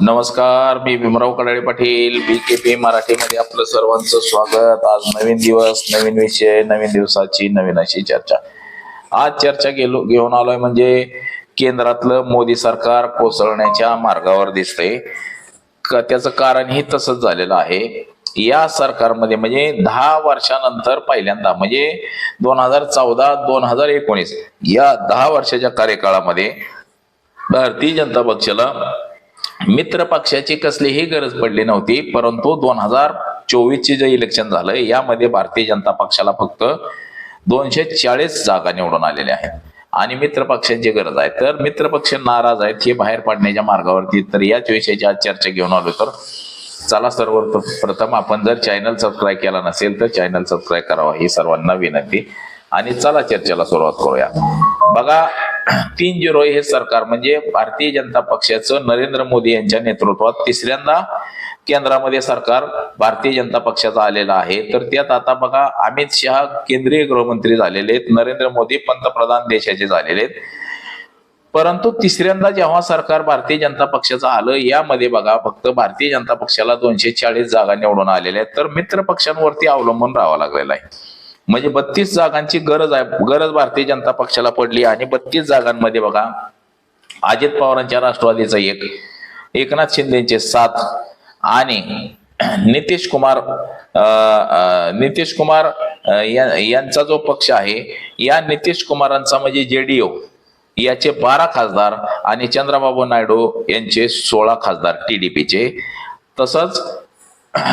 नमस्कार मी Bhimrao Kadale Patil B K P मराठीमध्ये आपलं सर्वांचं स्वागत. आज नवीन दिवस नवीन विषय नवीन दिवसाची नवीन अशी चर्चा. आज चर्चा गेलो घेऊन आलोय म्हणजे केंद्रातलं मोदी सरकार कोसळण्याच्या मार्गावर दिसते क- त्याचं कारणही तसंच झालेलं आहे. या सरकारमध्ये म्हणजे दहा वर्षानंतर पहिल्यांदा म्हणजे दोन हजार चौदा दोन हजार एकोणीस या दहा वर्षाच्या कार्यकाळामध्ये भारतीय जनता पक्षाला मित्र पक्षाची कसलीही गरज पडली नव्हती परंतु दोन हजार चोवीसचे जे इलेक्शन झालं यामध्ये भारतीय जनता पक्षाला फक्त दोनशे चाळीस जागा निवडून आलेल्या आहेत. आणि मित्र पक्षांची गरज आहे तर मित्र पक्ष नाराज आहेत हे बाहेर पडण्याच्या मार्गावरती तर याच विषयाची आज चर्चा घेऊन आलो तर चला सर्व प्रथम आपण जर चॅनल सबस्क्राईब केला नसेल तर चॅनल सबस्क्राईब करावा ही सर्वांना विनंती. आणि चला चर्चेला सुरुवात करूया. बघा तीन झिरो हे सरकार म्हणजे भारतीय जनता पक्षाचं नरेंद्र मोदी यांच्या नेतृत्वात तिसऱ्यांदा केंद्रामध्ये सरकार भारतीय जनता पक्षाचा आलेलं आहे. तर त्यात आता बघा अमित शहा केंद्रीय गृहमंत्री झालेले आहेत नरेंद्र मोदी पंतप्रधान देशाचे झालेले आहेत. परंतु तिसऱ्यांदा जेव्हा सरकार भारतीय जनता पक्षाचं आलं यामध्ये बघा फक्त भारतीय जनता पक्षाला दोनशे चाळीस जागा निवडून आलेल्या आहेत. तर मित्र पक्षांवरती अवलंबून राहावं लागलेलं आहे. म्हणजे बत्तीस जागांची गरज आहे गरज भारतीय जनता पक्षाला पडली आणि बत्तीस जागांमध्ये बघा अजित पवारांच्या राष्ट्रवादीचा एक एकनाथ शिंदेचे सात आणि नितीश कुमार नितीश कुमार या- यांचा जो पक्ष आहे या नितीश कुमारांचा म्हणजे जेडीओ याचे बारा खासदार आणि चंद्रबाबू नायडू यांचे सोळा खासदार टीडीपीचे तसंच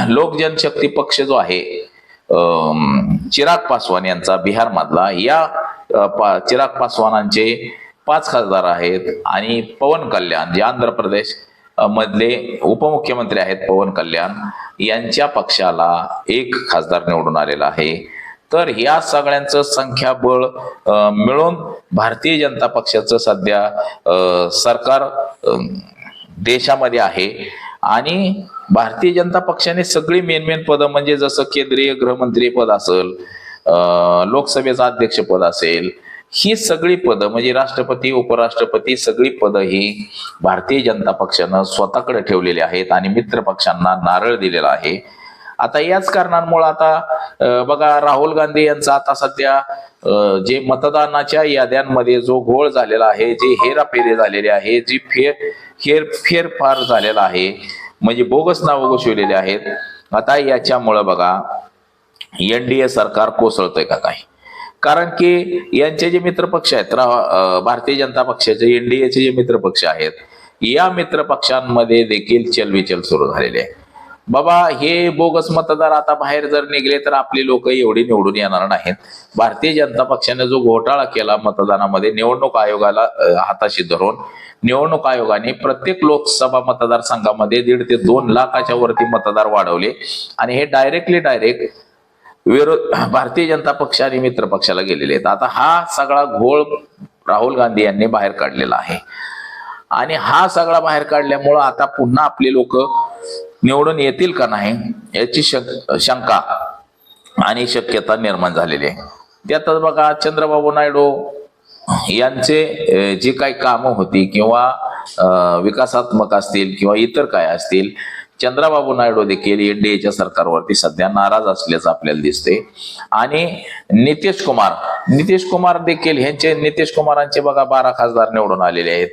लोक जनशक्ती पक्ष जो आहे चिराग पासवान यांचा बिहार मधला या पा- चिराग पासवानांचे पाच खासदार आहेत आणि पवन कल्याण जे आंध्र प्रदेश मधले उपमुख्यमंत्री आहेत पवन कल्याण यांच्या पक्षाला एक खासदार निवडून आलेला आहे. तर या सगळ्यांचं संख्याबळ मिळून भारतीय जनता पक्षाचं सध्या सरकार देशामध्ये आहे. आणि भारतीय जनता पक्षाने सगळी मेन मेन पदं म्हणजे जसं केंद्रीय गृहमंत्री पद असेल अ, लोकसभेचं अध्यक्षपद असेल ही सगळी पदं म्हणजे राष्ट्रपती उपराष्ट्रपती सगळी पदं ही भारतीय जनता पक्षानं स्वतःकडे ठेवलेली आहेत आणि मित्र पक्षांना नारळ दिलेला आहे. आता याच कारणांमुळे आता बघा राहुल गांधी यांचा आता सध्या जे मतदानाच्या याद्यांमध्ये जो घोळ झालेला आहे जे हेराफेरी झालेली आहे जी फेर हेर फेरफार झालेला आहे म्हणजे बोगस नावं घोषवलेली आहेत. आता याच्यामुळं बघा एनडीए सरकार कोसळतंय का काही? कारण की यांचे जे मित्रपक्ष आहेत रा- भारतीय जनता पक्षाचे एनडीएचे जे मित्रपक्ष आहेत या मित्रपक्षांमध्ये देखील चलविचल सुरू झालेली आहे. बाबा हे बोगस मतदार आता बाहेर जर निघले तर आपली लोक एवढी निवडून येणार नाहीत. भारतीय जनता पक्षाने जो घोटाळा केला मतदानामध्ये निवडणूक आयोगाला हाताशी धरून निवडणूक आयोगाने प्रत्येक लोकसभा मतदारसंघामध्ये दीड ते दोन लाखाच्या वरती मतदार वाढवले आणि हे डायरेक्टली डायरेक्ट विरोध भारतीय जनता पक्ष आणि मित्र पक्षाला गेलेले आहेत. आता हा सगळा घोळ राहुल गांधी यांनी बाहेर काढलेला आहे. आणि हा सगळा बाहेर काढल्यामुळं आता पुन्हा आपले लोक निवडून येतील का नाही याची शक- शंका आणि शक्यता निर्माण झालेली आहे. त्यातच बघा चंद्रबाबू नायडू यांचे जे जी काही कामं होती किंवा विकासात्मक असतील किंवा इतर काय असतील चंद्रबाबू नायडू देखील एनडीएच्या सरकारवरती सध्या नाराज असल्याचं आपल्याला दिसते आणि नितीश कुमार नितीश कुमार देखील ह्यांचे नितीश कुमारांचे बघा बारा खासदार निवडून आलेले आहेत.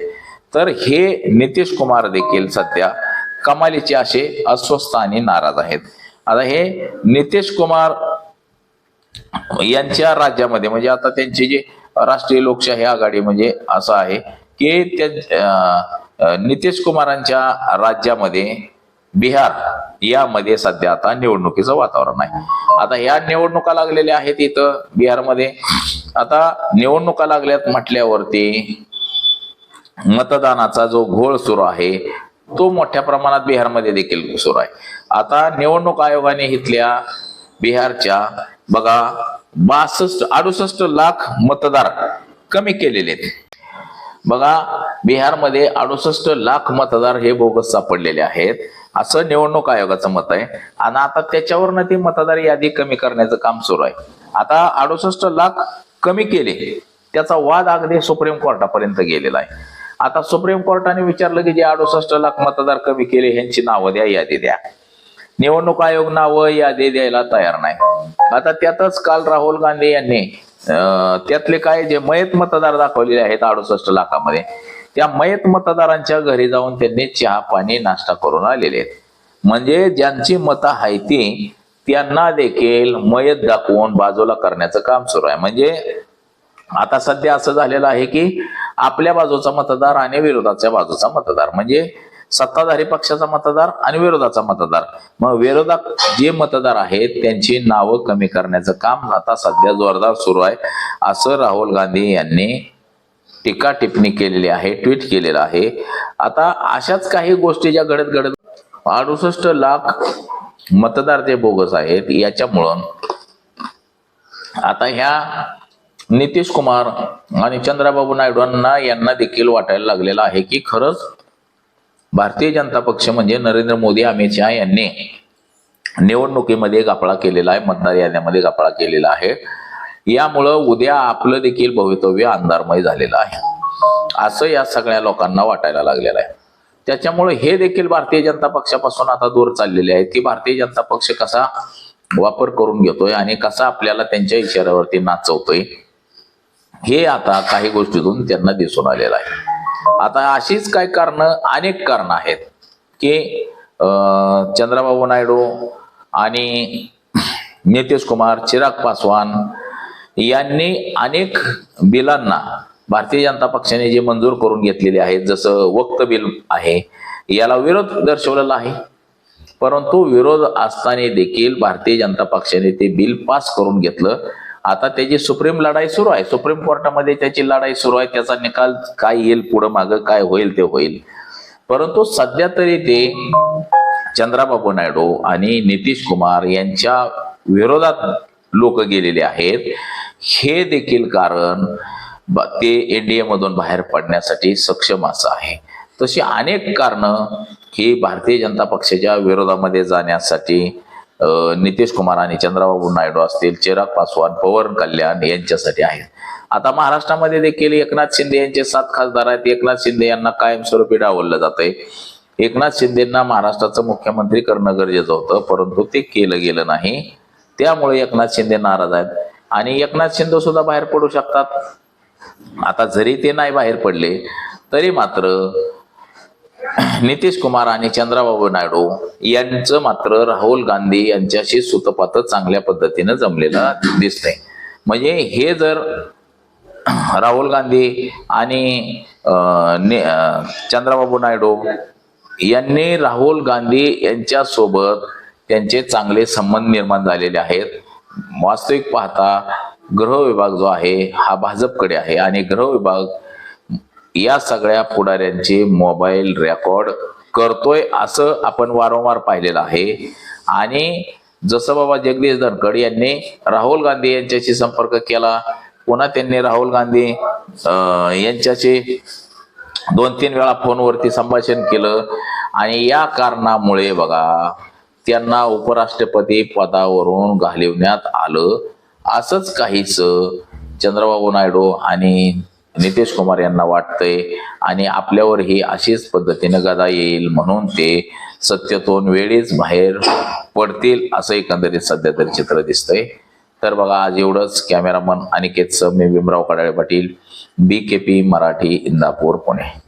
तर हे नितीश कुमार देखील सध्या कमालीचे असे अस्वस्थ आणि नाराज आहेत. आता हे नितेश कुमार यांच्या राज्यामध्ये म्हणजे आता त्यांची जी राष्ट्रीय लोकशाही आघाडी म्हणजे असं आहे की त्या नितेश कुमारांच्या राज्यामध्ये बिहार यामध्ये सध्या आता निवडणुकीचं वातावरण आहे. आता ह्या निवडणुका लागलेल्या आहेत इथं बिहारमध्ये. आता निवडणुका लागल्यात म्हटल्यावरती मतदानाचा जो घोळ सुरू आहे तो मोठ्या प्रमाणात बिहारमध्ये देखील सुरू आहे. आता निवडणूक आयोगाने इथल्या बिहारच्या बघा बासष्ट अडुसष्ट लाख मतदार कमी केलेले आहेत. बघा बिहारमध्ये अडुसष्ट लाख मतदार हे बोगस सापडलेले आहेत. असं निवडणूक आयोगाचं मत आहे. आणि आता त्याच्यावरनं ती मतदार यादी कमी करण्याचं काम सुरू आहे. आता अडुसष्ट लाख कमी केले त्याचा वाद अगदी सुप्रीम कोर्टापर्यंत गेलेला आहे. आता सुप्रीम कोर्टाने विचारलं की जे अडुसष्ट लाख मतदार कमी केले ह्यांची नावं द्या यादी द्या. निवडणूक आयोग नावं यादी द्यायला तयार नाही. आता त्यातच काल राहुल गांधी यांनी त्यातले काय जे मयत मतदार दाखवलेले आहेत अडुसष्ट लाखामध्ये त्या मयत मतदारांच्या घरी जाऊन त्यांनी चहा पाणी नाश्ता करून आलेले आहेत. म्हणजे ज्यांची मतं आहे ती त्यांना देखील मयत दाखवून बाजूला करण्याचं काम सुरू आहे. म्हणजे आता सध्या असं झालेलं आहे की आपल्या बाजूचा मतदार आणि विरोधाच्या बाजूचा मतदार. म्हणजे सत्ताधारी पक्षाचा मतदार आणि विरोधाचा मतदार. मग विरोधात जे मतदार आहेत त्यांची नावं कमी करण्याचं काम आता सध्या जोरदार सुरू आहे. असं राहुल गांधी यांनी टीका टिप्पणी केलेली आहे ट्विट केलेलं आहे. आता अशाच काही गोष्टी ज्या घडत घडत अडुसष्ट लाख मतदार जे बोगस आहेत याच्यामुळं आता ह्या नितीश कुमार आणि चंद्राबाबू नायडूंना यांना देखील वाटायला लागलेलं आहे की खरंच भारतीय जनता पक्ष म्हणजे नरेंद्र मोदी अमित शहा यांनी निवडणुकीमध्ये गापळा केलेला आहे मतदार याद्यामध्ये गापळा केलेला आहे. यामुळं उद्या आपलं देखील भवितव्य अंधारमय झालेलं आहे. असं या सगळ्या लोकांना वाटायला लागलेलं आहे. त्याच्यामुळे हे देखील भारतीय जनता पक्षापासून आता दूर चाललेले आहे की भारतीय जनता पक्ष कसा वापर करून घेतोय आणि कसा आपल्याला त्यांच्या इशाऱ्यावरती नाचवतोय. हे आता काही गोष्टीतून त्यांना दिसून आलेलं आहे. आता अशीच काही कारण अनेक कारण आहेत की चंद्राबाबू चंद्रबाबू नायडू आणि नितीश कुमार चिराग पासवान यांनी अनेक बिलांना भारतीय जनता पक्षाने जे मंजूर करून घेतलेले आहेत जसं वक्त बिल आहे याला विरोध दर्शवलेला आहे. परंतु विरोध असताना देखील भारतीय जनता पक्षाने ते बिल पास करून घेतलं. आता त्याची सुप्रीम लढाई सुरू आहे सुप्रीम कोर्टामध्ये त्याची लढाई सुरू आहे त्याचा निकाल काय येईल पुढं मागं काय होईल ते होईल. परंतु सध्या तरी ते चंद्राबाबू नायडू आणि नितीश कुमार यांच्या विरोधात लोक गेलेले आहेत. हे देखील कारण ते एनडीए मधून बाहेर पडण्यासाठी सक्षम असं आहे. तशी अनेक कारणं ही भारतीय जनता पक्षाच्या विरोधामध्ये जाण्यासाठी नितीश कुमार आणि चंद्रबाबू नायडू असतील चिराग पासवान पवन कल्याण यांच्यासाठी आहेत. आता महाराष्ट्रामध्ये देखील एकनाथ शिंदे यांचे सात खासदार आहेत. एकनाथ शिंदे यांना कायमस्वरूपी डावललं आहे एकनाथ शिंदेना महाराष्ट्राचं मुख्यमंत्री करणं गरजेचं होतं परंतु ते केलं गेलं नाही. त्यामुळे एकनाथ शिंदे नाराज आहेत. आणि एकनाथ शिंदे सुद्धा बाहेर पडू शकतात. आता जरी ते नाही बाहेर पडले तरी मात्र नितीश कुमार आणि चंद्राबाबू नायडू यांचं मात्र राहुल गांधी यांच्याशी सुतपात चांगल्या पद्धतीनं जमलेलं दिसतंय. म्हणजे हे जर राहुल गांधी आणि ने- चंद्राबाबू नायडू यांनी राहुल गांधी यांच्या सोबत त्यांचे चांगले संबंध निर्माण झालेले आहेत. वास्तविक पाहता गृह विभाग जो आहे हा भाजपकडे आहे आणि गृह विभाग या सगळ्या पुढाऱ्यांचे मोबाईल रेकॉर्ड करतोय असं आपण वारंवार पाहिलेलं आहे. आणि जसं बाबा जगदीश धनखड यांनी राहुल गांधी यांच्याशी संपर्क केला पुन्हा त्यांनी राहुल गांधी यांच्याशी दोन तीन वेळा फोनवरती संभाषण केलं. आणि या कारणामुळे बघा त्यांना उपराष्ट्रपती पदावरून घालवण्यात आलं. असंच काहीच चंद्रबाबू नायडू आणि नितेश कुमार यांना वाटतंय आणि आपल्यावर ही अशीच पद्धतीनं गदा येईल म्हणून ते सत्यतोन वेळीच बाहेर पडतील असं एकंदरीत सध्या तरी चित्र दिसतंय. तर बघा आज एवढंच. कॅमेरामन अनिकेतचं मी Bhimrao Kadale Patil B K P Marathi Indapur Pune.